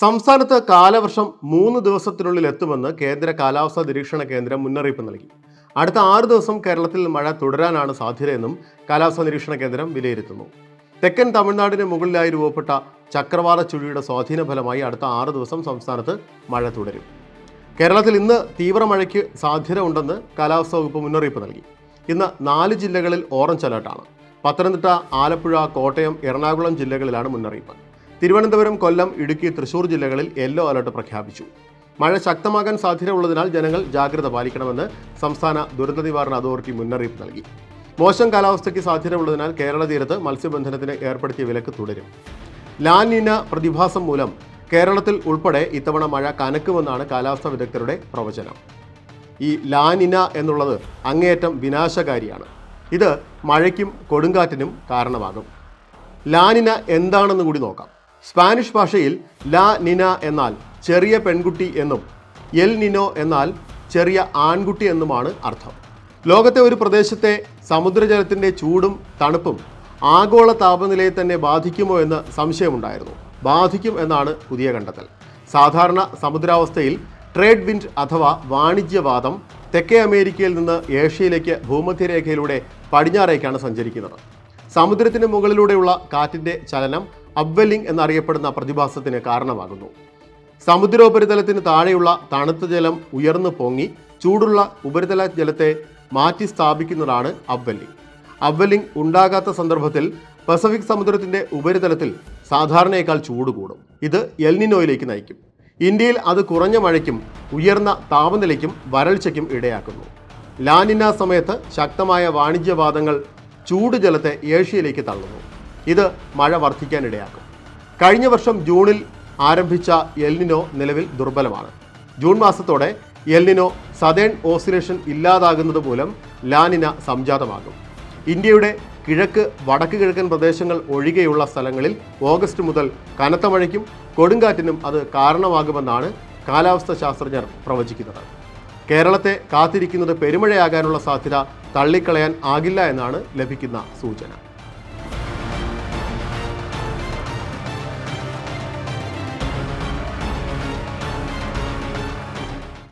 സംസ്ഥാനത്ത് കാലവർഷം മൂന്ന് ദിവസത്തിനുള്ളിൽ എത്തുമെന്ന് കേന്ദ്ര കാലാവസ്ഥാ നിരീക്ഷണ കേന്ദ്രം മുന്നറിയിപ്പ് നൽകി. അടുത്ത ആറ് ദിവസം കേരളത്തിൽ മഴ തുടരാനാണ് സാധ്യതയെന്നും കാലാവസ്ഥാ നിരീക്ഷണ കേന്ദ്രം വിലയിരുത്തുന്നു. തെക്കൻ തമിഴ്നാടിന് മുകളിലായി രൂപപ്പെട്ട ചക്രവാത ചുഴിയുടെ സ്വാധീന ഫലമായി അടുത്ത ആറ് ദിവസം സംസ്ഥാനത്ത് മഴ തുടരും. കേരളത്തിൽ ഇന്ന് തീവ്ര മഴയ്ക്ക് സാധ്യത ഉണ്ടെന്ന് കാലാവസ്ഥാ വകുപ്പ് മുന്നറിയിപ്പ് നൽകി. ഇന്ന് നാല് ജില്ലകളിൽ ഓറഞ്ച് അലർട്ടാണ്. പത്തനംതിട്ട ആലപ്പുഴ കോട്ടയം എറണാകുളം ജില്ലകളിലാണ് മുന്നറിയിപ്പ്. തിരുവനന്തപുരം കൊല്ലം ഇടുക്കി തൃശൂർ ജില്ലകളിൽ യെല്ലോ അലർട്ട് പ്രഖ്യാപിച്ചു. മഴ ശക്തമാകാൻ സാധ്യതയുള്ളതിനാൽ ജനങ്ങൾ ജാഗ്രത പാലിക്കണമെന്ന് സംസ്ഥാന ദുരന്ത നിവാരണ അതോറിറ്റി മുന്നറിയിപ്പ് നൽകി. മോശം കാലാവസ്ഥയ്ക്ക് സാധ്യതയുള്ളതിനാൽ കേരള തീരത്ത് മത്സ്യബന്ധനത്തിന് ഏർപ്പെടുത്തിയ വിലക്ക് തുടരും. ലാനിന പ്രതിഭാസം മൂലം കേരളത്തിൽ ഉൾപ്പെടെ ഇത്തവണ മഴ കനക്കുമെന്നാണ് കാലാവസ്ഥാ വിദഗ്ധരുടെ പ്രവചനം. ഈ ലാനിന എന്നുള്ളത് അങ്ങേയറ്റം വിനാശകാരിയാണ്. ഇത് മഴയ്ക്കും കൊടുങ്കാറ്റിനും കാരണമാകും. ലാനിന എന്താണെന്ന് കൂടി നോക്കാം. സ്പാനിഷ് ഭാഷയിൽ ലാ നിന എന്നാൽ ചെറിയ പെൺകുട്ടി എന്നും എൽ നിനോ എന്നാൽ ചെറിയ ആൺകുട്ടി എന്നുമാണ് അർത്ഥം. ലോകത്തെ ഒരു പ്രദേശത്തെ സമുദ്രജലത്തിന്റെ ചൂടും തണുപ്പും ആഗോള താപനിലയെ തന്നെ ബാധിക്കുമോ എന്ന് സംശയമുണ്ടായിരുന്നു. ബാധിക്കും എന്നാണ് പുതിയ കണ്ടെത്തൽ. സാധാരണ സമുദ്രാവസ്ഥയിൽ ട്രേഡ് വിൻഡ് അഥവാ വാണിജ്യവാദം തെക്കേ അമേരിക്കയിൽ നിന്ന് ഏഷ്യയിലേക്ക് ഭൂമധ്യരേഖയിലൂടെ പടിഞ്ഞാറേക്കാണ് സഞ്ചരിക്കുന്നത്. സമുദ്രത്തിന് മുകളിലൂടെയുള്ള കാറ്റിന്റെ ചലനം അബ്വെല്ലിംഗ് എന്നറിയപ്പെടുന്ന പ്രതിഭാസത്തിന് കാരണമാകുന്നു. സമുദ്രോപരിതലത്തിന് താഴെയുള്ള തണുത്ത ജലം ഉയർന്നു പൊങ്ങി ചൂടുള്ള ഉപരിതല ജലത്തെ മാറ്റി സ്ഥാപിക്കുന്നതാണ് അബ്വെല്ലിംഗ് അബ്വെല്ലിംഗ് ഉണ്ടാകാത്ത സന്ദർഭത്തിൽ പസഫിക് സമുദ്രത്തിന്റെ ഉപരിതലത്തിൽ സാധാരണയേക്കാൾ ചൂട് കൂടും. ഇത് എൽനിനോയിലേക്ക് നയിക്കും. ഇന്ത്യയിൽ അത് കുറഞ്ഞ മഴയ്ക്കും ഉയർന്ന താപനിലയ്ക്കും വരൾച്ചയ്ക്കും ഇടയാക്കുന്നു. ലാനിന സമയത്ത് ശക്തമായ വാണിജ്യവാദങ്ങൾ ചൂട് ജലത്തെ ഏഷ്യയിലേക്ക് തള്ളുന്നു. ഇത് മഴ വർദ്ധിക്കാനിടയാക്കും. കഴിഞ്ഞ വർഷം ജൂണിൽ ആരംഭിച്ച എൽനിനോ നിലവിൽ ദുർബലമാണ്. ജൂൺ മാസത്തോടെ എൽനിനോ സതേൺ ഓസിലേഷൻ ഇല്ലാതാകുന്നത് മൂലം ലാനിന സംജാതമാകും. ഇന്ത്യയുടെ കിഴക്ക് വടക്ക് കിഴക്കൻ പ്രദേശങ്ങൾ ഒഴികെയുള്ള സ്ഥലങ്ങളിൽ ഓഗസ്റ്റ് മുതൽ കനത്ത മഴയ്ക്കും കൊടുങ്കാറ്റിനും അത് കാരണമാകുമെന്നാണ് കാലാവസ്ഥാ ശാസ്ത്രജ്ഞർ പ്രവചിക്കുന്നത്. കേരളത്തെ കാത്തിരിക്കുന്നത് പെരുമഴയാകാനുള്ള സാധ്യത തള്ളിക്കളയാൻ ആകില്ല എന്നാണ് ലഭിക്കുന്ന സൂചന.